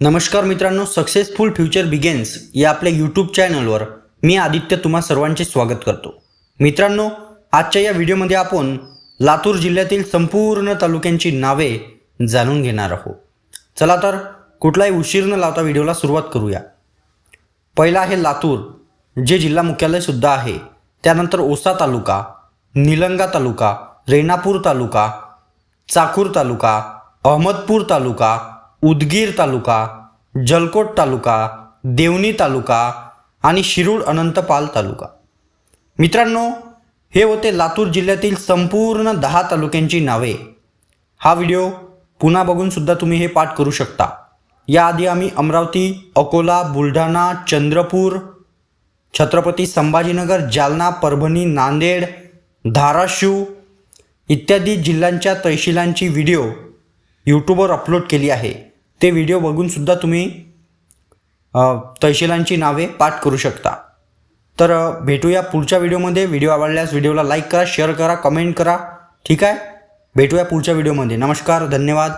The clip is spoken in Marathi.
नमस्कार मित्रांनो सक्सेसफुल फ्युचर बिगेन्स या आपल्या यूट्यूब चॅनलवर मी आदित्य तुम्हा सर्वांचे स्वागत करतो. मित्रांनो आजच्या या व्हिडिओमध्ये आपण लातूर जिल्ह्यातील संपूर्ण तालुक्यांची नावे जाणून घेणार आहोत. चला तर कुठलाही उशीर न लावता व्हिडिओला सुरुवात करूया. पहिला आहे लातूर जे जिल्हा मुख्यालयसुद्धा आहे. त्यानंतर ओसा तालुका निलंगा तालुका रेणापूर तालुका चाकूर तालुका अहमदपूर तालुका उदगीर तालुका जलकोट तालुका देवणी तालुका आणि शिरूर अनंतपाल तालुका. मित्रांनो हे होते लातूर जिल्ह्यातील संपूर्ण दहा तालुक्यांची नावे. हा व्हिडिओ पुन्हा बघूनसुद्धा तुम्ही हे पाठ करू शकता. याआधी आम्ही अमरावती अकोला बुलढाणा चंद्रपूर छत्रपती संभाजीनगर जालना परभणी नांदेड धाराशिव इत्यादी जिल्ह्यांच्या तहसीलांची व्हिडिओ यूट्यूबवर अपलोड केली आहे. ते व्हिडिओ बघूनसुद्धा तुम्ही तहशिलांची नावे पाठ करू शकता. तर भेटूया पुढच्या व्हिडिओमध्ये व्हिडिओ आवडल्यास व्हिडिओला लाईक करा शेअर करा कमेंट करा. ठीक आहे? भेटूया पुढच्या व्हिडिओमध्ये नमस्कार धन्यवाद.